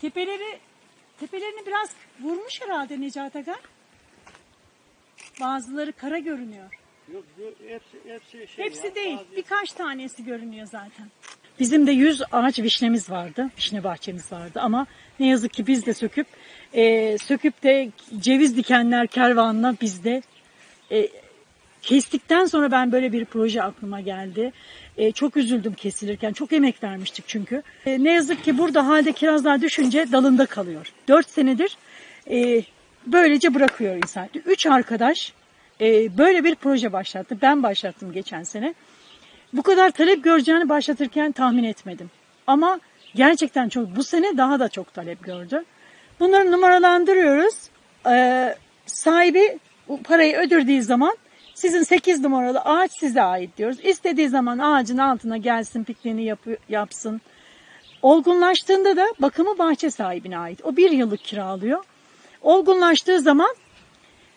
Tepeleri tepelerini biraz vurmuş herhalde Necat Aga. Bazıları kara görünüyor. Yok, yok hepsi, hepsi şey Hepsi ya, değil. bazı- Birkaç tanesi görünüyor zaten. Bizim de 100 ağaç vişnemiz vardı. Vişne bahçemiz vardı ama ne yazık ki biz de söküp e, söküp de ceviz dikenler kervanına biz de e, kestikten sonra ben böyle bir proje aklıma geldi. E, çok üzüldüm kesilirken. Çok emek vermiştik çünkü. E, ne yazık ki burada halde kirazlar düşünce dalında kalıyor. 4 senedir e, böylece bırakıyor insan. Üç arkadaş e, böyle bir proje başlattı. Ben başlattım geçen sene. Bu kadar talep göreceğini başlatırken tahmin etmedim. Ama gerçekten çok bu sene daha da çok talep gördü. Bunları numaralandırıyoruz. Ee, sahibi parayı ödediği zaman sizin 8 numaralı ağaç size ait diyoruz. İstediği zaman ağacın altına gelsin, pikniğini yapı- yapsın. Olgunlaştığında da bakımı bahçe sahibine ait. O bir yıllık kiralıyor. Olgunlaştığı zaman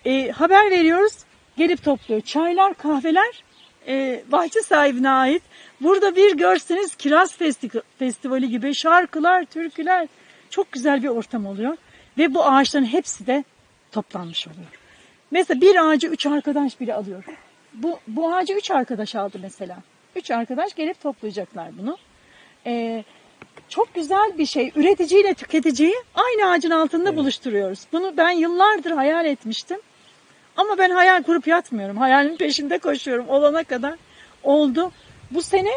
e, haber veriyoruz. Gelip topluyor. Çaylar, kahveler e, bahçe sahibine ait. Burada bir görseniz kiraz festi- festivali gibi şarkılar, türküler çok güzel bir ortam oluyor. Ve bu ağaçların hepsi de toplanmış oluyor. Mesela bir ağacı üç arkadaş bile alıyor. Bu, bu ağacı üç arkadaş aldı mesela. Üç arkadaş gelip toplayacaklar bunu. Ee, çok güzel bir şey. Üreticiyle tüketiciyi aynı ağacın altında buluşturuyoruz. Bunu ben yıllardır hayal etmiştim. Ama ben hayal kurup yatmıyorum. Hayalin peşinde koşuyorum. Olana kadar oldu. Bu sene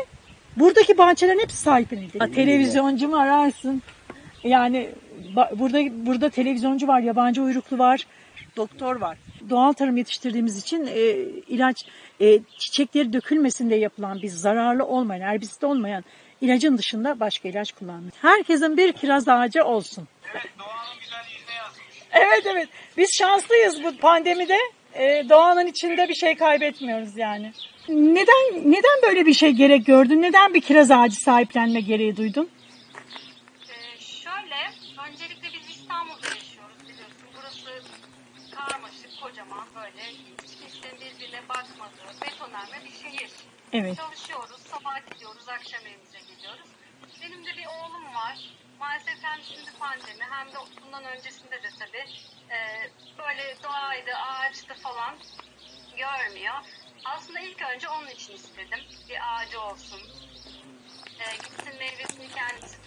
buradaki bahçelerin hepsi sahiplenildi. Ha, televizyoncu mu ararsın? Yani burada burada televizyoncu var, yabancı uyruklu var, doktor var. Doğal tarım yetiştirdiğimiz için e, ilaç e, çiçekleri dökülmesin diye yapılan bir zararlı olmayan, herbisit olmayan ilacın dışında başka ilaç kullanmıyoruz. Herkesin bir kiraz ağacı olsun. Evet doğanın güzel yüzüne yazmış. Evet evet. Biz şanslıyız bu pandemide. Ee, doğanın içinde bir şey kaybetmiyoruz yani. Neden neden böyle bir şey gerek gördün? Neden bir kiraz ağacı sahiplenme gereği duydun? Betonarme bir şehir. Evet. Çalışıyoruz, sabah gidiyoruz, akşam evimize geliyoruz. Benim de bir oğlum var. Maalesef hem şimdi pandemi hem de bundan öncesinde de tabii e, böyle doğaydı, ağaçtı falan görmüyor. Aslında ilk önce onun için istedim. Bir ağacı olsun, e, gitsin meyvesini kendisi